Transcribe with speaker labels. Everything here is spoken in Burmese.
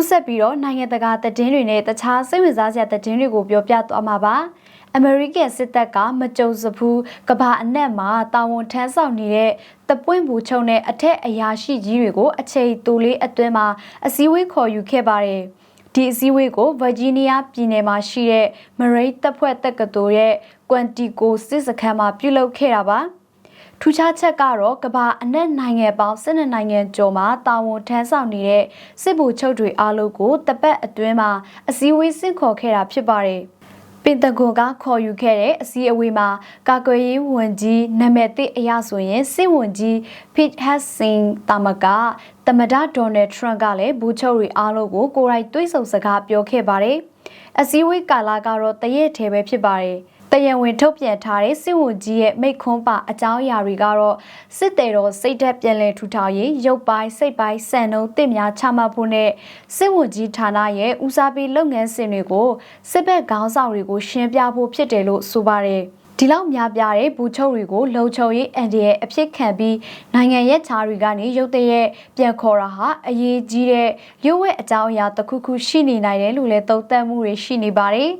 Speaker 1: ခုဆက်ပြီးတော့နိုင်ငံတကာသတင်းတွေနဲ့တခြားစိတ်ဝင်စားစရာသတင်းတွေကိုပြောပြသွားမှာပါအမေရိကန်စစ်တပ်ကမကြုံစဖူးကဘာအနက်မှာတာဝန်ထမ်းဆောင်နေတဲ့တပွင့်ဘူချုံနဲ့အထက်အရာရှိကြီးတွေကိုအချိန်တိုလေးအတွင်းမှာအစည်းအဝေးခေါ်ယူခဲ့ပါတယ်ဒီအစည်းအဝေးကိုဗာဂျီးနီးယားပြည်နယ်မှာရှိတဲ့မရိတ်တပ်ဖွဲ့တက္ကသိုလ်ရဲ့ကွမ်တီကိုစစ်စခန်းမှာပြုလုပ်ခဲ့တာပါ ထူးခြားချက်ကတော့ကမ္ဘာအနှံ့နိုင်ငံပေါင်း12နိုင်ငံကျော်မှာတာဝန်ထမ်းဆောင်နေတဲ့စစ်ဗိုလ်ချုပ်တွေအားလုံးကိုတပတ်အတွင်းမှာအစည်းအဝေးဆင့်ခေါ်ခဲ့တာဖြစ်ပါတယ်။ပင်တဂွန်ကခေါ်ယူခဲ့တဲ့အစည်းအဝေးမှာကာကွယ်ရေးဝန်ကြီးနာမည်သစ်အရဆိုရင်စစ်ဝန်ကြီး Pete Hegseth တာမကတမဒဒေါ်နယ်ထရန့်ကလည်းဗိုလ်ချုပ်တွေအားလုံးကိုကိုယ်တိုင်တွေးဆုံစကားပြောခဲ့ပါတယ်။အစည်းအဝေးကာလကတော့တရက်ထဲပဲဖြစ်ပါတယ်။ တရဝင်ထုတ်ပြန်ထားတဲ့စစ်ဝန်ကြီးရဲ့မိတ်ခွန်းပါအကြောင်းအရာတွေကတော့စစ်တေတော်စိတ်သက်ပြန်လည်ထူထောင်ရေးရုပ်ပိုင်းစိတ်ပိုင်းစံနှုန်းတစ်များချမှတ်ဖို့နဲ့စစ်ဝန်ကြီးဌာနရဲ့ဦးစားပေးလုပ်ငန်းစဉ်တွေကိုစစ်ဘက်ခေါင်းဆောင်တွေကိုရှင်းပြဖို့ဖြစ်တယ်လို့ဆိုပါတယ်ဒီလောက်များပြားတဲ့ဘူချုပ်တွေကိုလုံခြုံရေးအန်ဒီရဲ့အဖြစ်ခံပြီးနိုင်ငံရဲ့ခြားတွေကနေရုတ်တရက်ပြန်ခေါ်တာဟာအရေးကြီးတဲ့ရုပ်ဝဲအကြောင်းအရာတစ်ခုခုရှိနေနိုင်တယ်လို့လည်းသုံးသပ်မှုတွေရှိနေပါတယ်